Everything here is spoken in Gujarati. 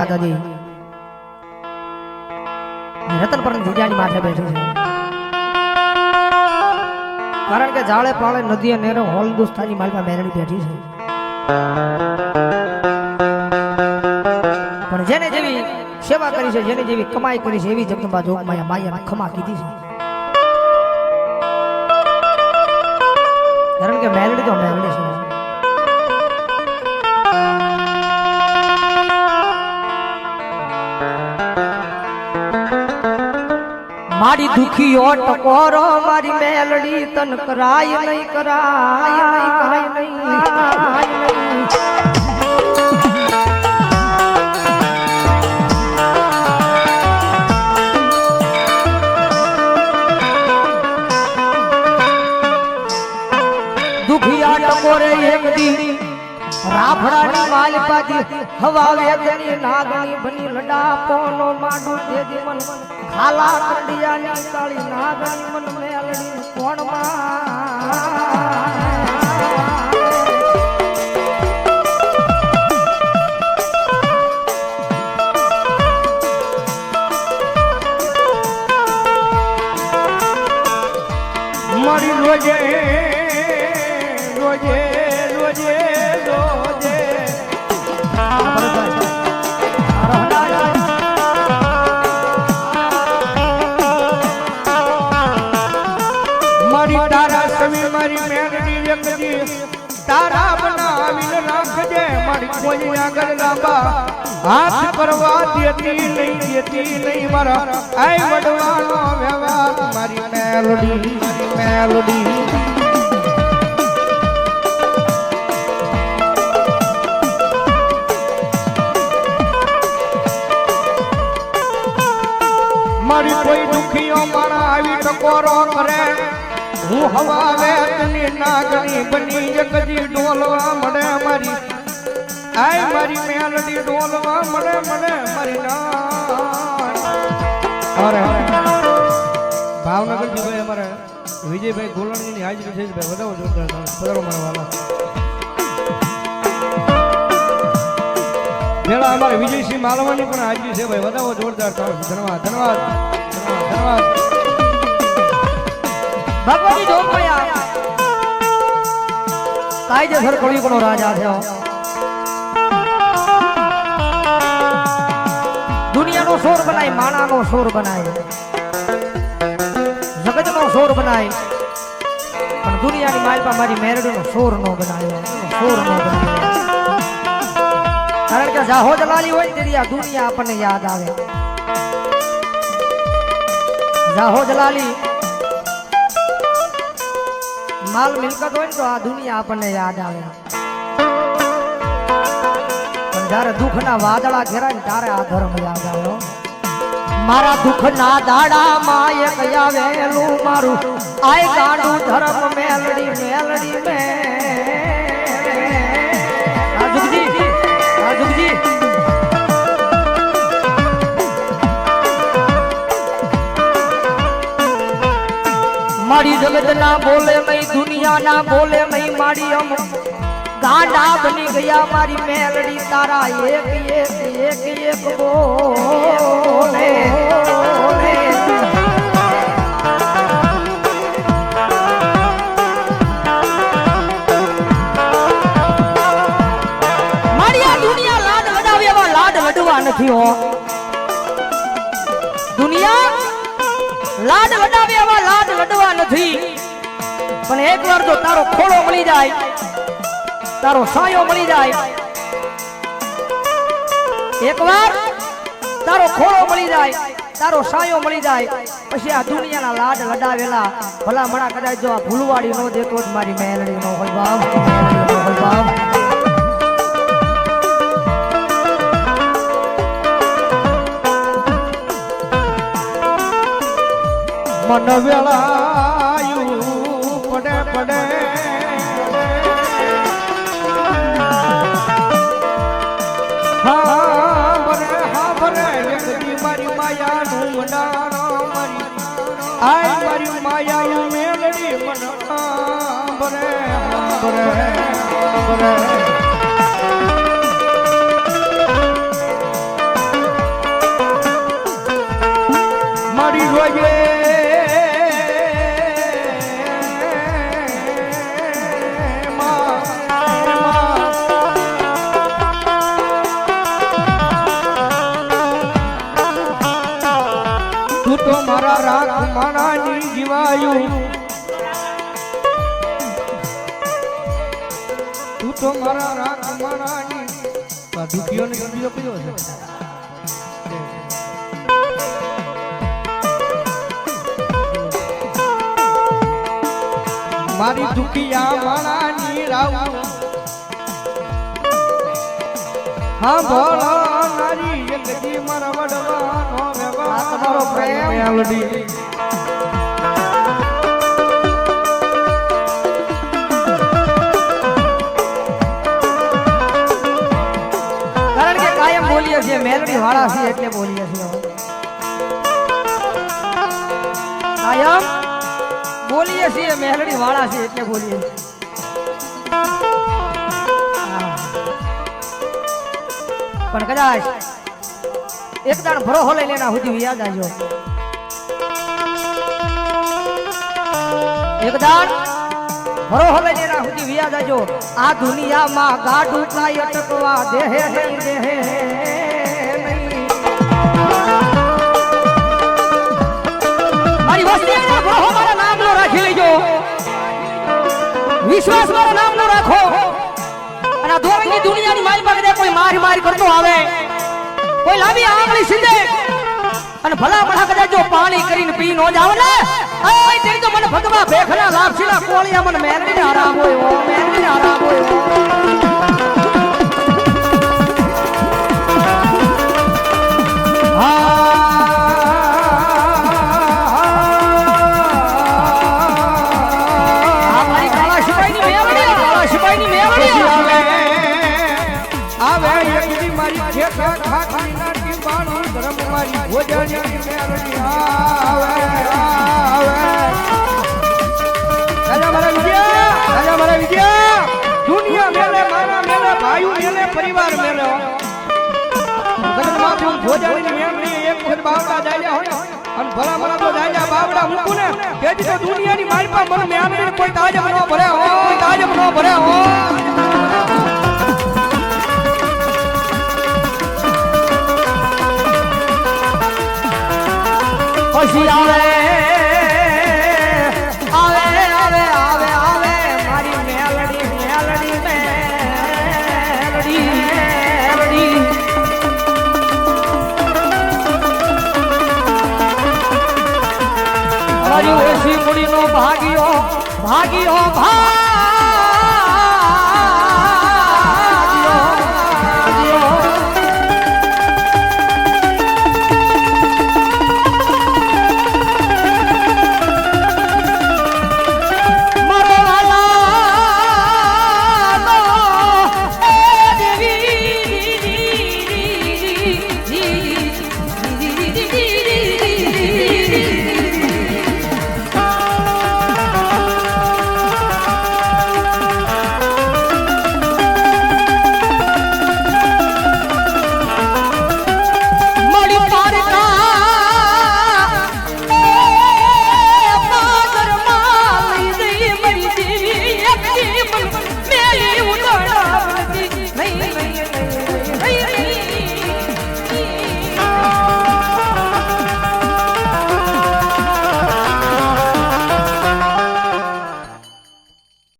માતાજી રતન પર જીજાની માથે બેઠી છે. કારણ કે જાળે પાળે નદીએ નેરો હોલ હિન્દુસ્તાની માલપા મેરણી બેઠી છે. પણ જેને જેવી સેવા કરી છે, જેને જેવી કમાઈ કરી છે, એવી જગદંબા જોગમાયા માયા ખમા કીધી છે. મારી દુખીઓ ટકોરો મારી મેલડી તન કરાય નહીં કરાય નહીં કરાય નહીં. દુખિયા ટકોરે એક દી રાફડાની માલપાતી હવા વેદની નાગણી બની લડા પોનો માડુ દેદી મન ખાલા કંડિયાની કાળી નાગણી મન મેલડી કોણમાં. મારી રોજે કોઈ આગળ લાંબા હાથ કરવા દેતી નહીં દેતી નહીં મારા. આય વડવાનો વ્યવહાર, મારી મેલડી મેલડી. મારી કોઈ દુખીઓ મારા આવી ટકોરો કરે. હું હવા વેતની નાગણી બની જગદી ડોલવા મળે મારી. આય મારી મેલડી ડોલવા મને મને મારી ના અરે ભાવનગરથી ભાઈ અમારે વિજયભાઈ ગોલણીની હાજરી છે ભાઈ. વધાવો જોરદાર પધારો મારા મેળા અમારે વિજયસિંહ માલવાની પણ હાજરી છે ભાઈ. વધાવો જોરદાર ધન્યવાદ ધન્યવાદ ધન્યવાદ. ભગવતી જોગમાયા કાયદેસર કળિયુગનો રાજા થયો. દુનિયાનો સોર બનાય, માણાનો સોર બનાય. જગતનો સોર બનાય. પણ દુનિયાની માલપા મારી મેરડીનો સોર નો બનાવ્યો સોર નો બનાવ્યો કારણ કે જાહો જલાલી હોય ને તેથી આ દુનિયા આપણને યાદ આવે. જાહો જલાલી, માલ મિલકત હોય ને તો આ દુનિયા આપણને યાદ આવે. જ્યારે દુઃખના વાદળા ઘેરાય ને ત્યારે આ ધર્મ યાદ આવ્યો. મારા દુઃખના દાડામાં એક આવેલું મારું, આય ગાડું ધર્મ મેલડી મેલડી મે. મારી જગત ના બોલે મય દુનિયા ના બોલે મય મારી અમ ગાંડા બની ગયા મારી મેલડી, તારા એક એક એક એક બોલે નથી દુનિયા લાડ લડાવે એવા લાડ નથી. પણ એકવાર જો તારો ખોળો મળી જાય. તારો સાયો મળી જાય. એકવાર તારો ખોળો મળી જાય, તારો સાયો મળી જાય, પછી આ દુનિયાના લાડ લડાવેલા ભલા મણા કદાચ જો આ ભૂલવાડી નો દેતો જ મારી મેલડી નો હોય હોય બાપ. મન વેળાયું, પડે પડે. મારી માયાનું મંડાણો મારી. આય મારી માયાનું મેલડી મન ભરે ભરે બરે મારા રાખ માણાની આ દુખીઓને બીજો કયો છે? મારી દુખિયા માણાની રાવ. હા ભોળો નારી જગજી મારા વડવાનો વ્યવહાર તમારો પ્રેમ. મેલડી વાળા છીએ એટલે બોલીએ છીએ કાયમ બોલીએ છીએ, મેલડી વાળા છીએ એટલે બોલીએ છીએ. પણ કદાચ એક દાણ ભરોહો લઈને લેના સુધી યાદ આવજો. એક દાણ ભરોહો લઈને લેના સુધી યાદ આવજો. આ દુનિયામાં ગાડું કાંઈ અટકવા દેહે દેહે મારી વસ્તી મારા પાસે કોઈ માર માર કરતો આવે. કોઈ લાવી આંગળી સીધે. ભલા ભલા કદાચ જો પાણી કરીને પી નો જાવ ને ઓય તેરી તો મને ભગવા ભેખના લાપસીના કોળિયા મને મેરડીને આરામ હોય આરામ હોય મારી ખેખા ખાખરી નાખી બાણું ધર્મ મારી ભોજની આવે આવે. રાજા મારા વિજયા રાજા મારા વિજયા દુનિયા મેલે મારા મેલે ભાઈઓ મેલે પરિવાર મેલે. જગતમાં તું ભોજની મેલડી એક વખત બાવડા જાય હોય. અને ભલા ભલા તો જાયા બાવડા મૂકું ને તેથી તો દુનિયાની મારી પર મને મેલડી કોઈ તાજબ ન ભરે હો કોઈ તાજબ ન ભરે હો પછી આવે. આવે આવે આવે આવે. મારી મેલડી ભાગ્યો ભાગ્યો ભાગ.